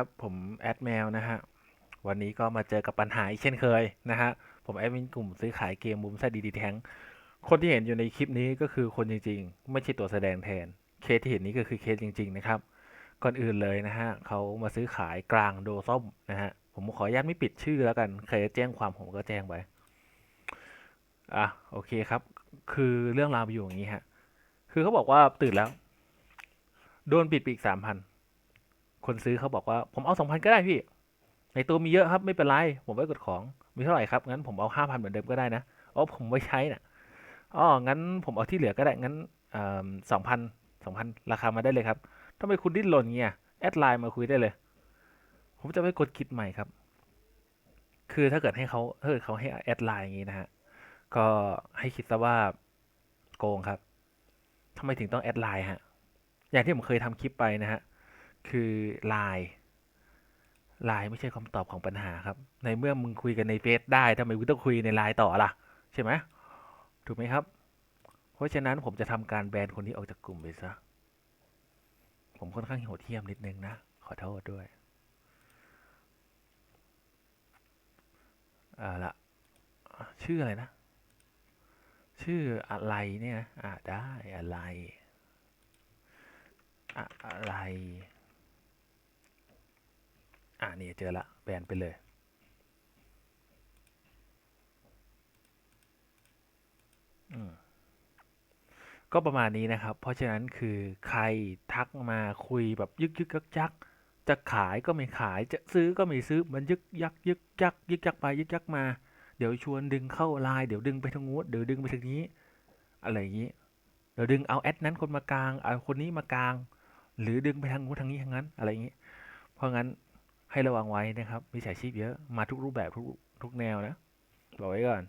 ครับผมแอดแมวนะฮะวันนี้ก็มาเจอกับปัญหาอีกเช่นเคยนะฮะผมแอดมินกลุ่มซื้อขายเกมมุมแซดีดีแทงคนที่เห็นอยู่ในคลิปนี้ก็คือคนจริง ๆ ไม่ใช่ตัวแสดงแทน เคสที่เห็นนี้ก็คือเคสจริง ๆ นะครับ ก่อนอื่นเลยนะฮะเขามาซื้อขายกลางโดส้มนะฮะผมขออนุญาตไม่ปิดชื่อแล้วกันใครจะแจ้งความผมก็แจ้งไปอะโอเคครับ คือเรื่องราวอยู่อย่างนี้ฮะคือเขาบอกว่าตื่นแล้ว โดนปิดปอีกสามพัน คนซื้อเขาบอกว่าผมเอาสองพันก็ได้พี่ ในตัวมีเยอะครับไม่เป็นไร ผมไว้กดของมีเท่าไหร่ครับงั้นผมเอาห้าพันเหมือนเดิมก็ได้นะอ๋อผมไว้ใช้น่ะอ๋องั้นผมเอาที่เหลือก็ได้งั้นสองพันสองพันราคามาได้เลยครับทำไมคุณดิ้นรนเงี้ยแอดไลน์มาคุยได้เลย ผมจะไม่กดคิดใหม่ครับ คือถ้าเกิดให้เขาถ้าเกิดเขาให้แอดไลน์อย่างนี้นะฮะก็ให้คิดซะว่าโกงครับทำไมถึงต้องแอดไลน์ฮะอย่างที่ผมเคยทำคลิปไปนะฮะ คือไลน์ไลน์ไม่ใช่คำตอบของปัญหาครับ ในเมื่อมึงคุยกันในเฟซได้ทำไมมึงต้องคุยในไลน์ต่อล่ะ ใช่ไหมถูกไหมครับ เพราะฉะนั้นผมจะทำการแบนคนนี้ออกจากกลุ่มไปซะ ผมค่อนข้างโหดเหี้ยมนิดนึงนะ ขอโทษด้วยเอาละชื่ออะไรนะ ชื่ออะไรเนี่ยอ่าได้อะไร อะอะไร นี่เจอละแบนไปเลย ก็ประมาณนี้นะครับ เพราะฉะนั้นคือใครทักมาคุยแบบยึกยึกยักยักจะขายก็ไม่ขายจะซื้อก็ไม่ซื้อมันยึกยักยึกยักยึกยักไปยึกยักมา เดี๋ยวชวนดึงเข้าไลน์เดี๋ยวดึงไปทางงู้นเดี๋ยวดึงไปทางนี้ อะไรอย่างนี้เดี๋ยวดึงเอาแอดนั้นคนมากลางเอาคนนี้มากลาง หรือดึงไปทางงู้นทางนี้ทางนั้นอะไรอย่างนี้ เพราะงั้น ให้ระวังไว้นะครับมิจฉาชีพเยอะมาทุกรูปแบบทุกทุกแนวนะบอกไว้ก่อน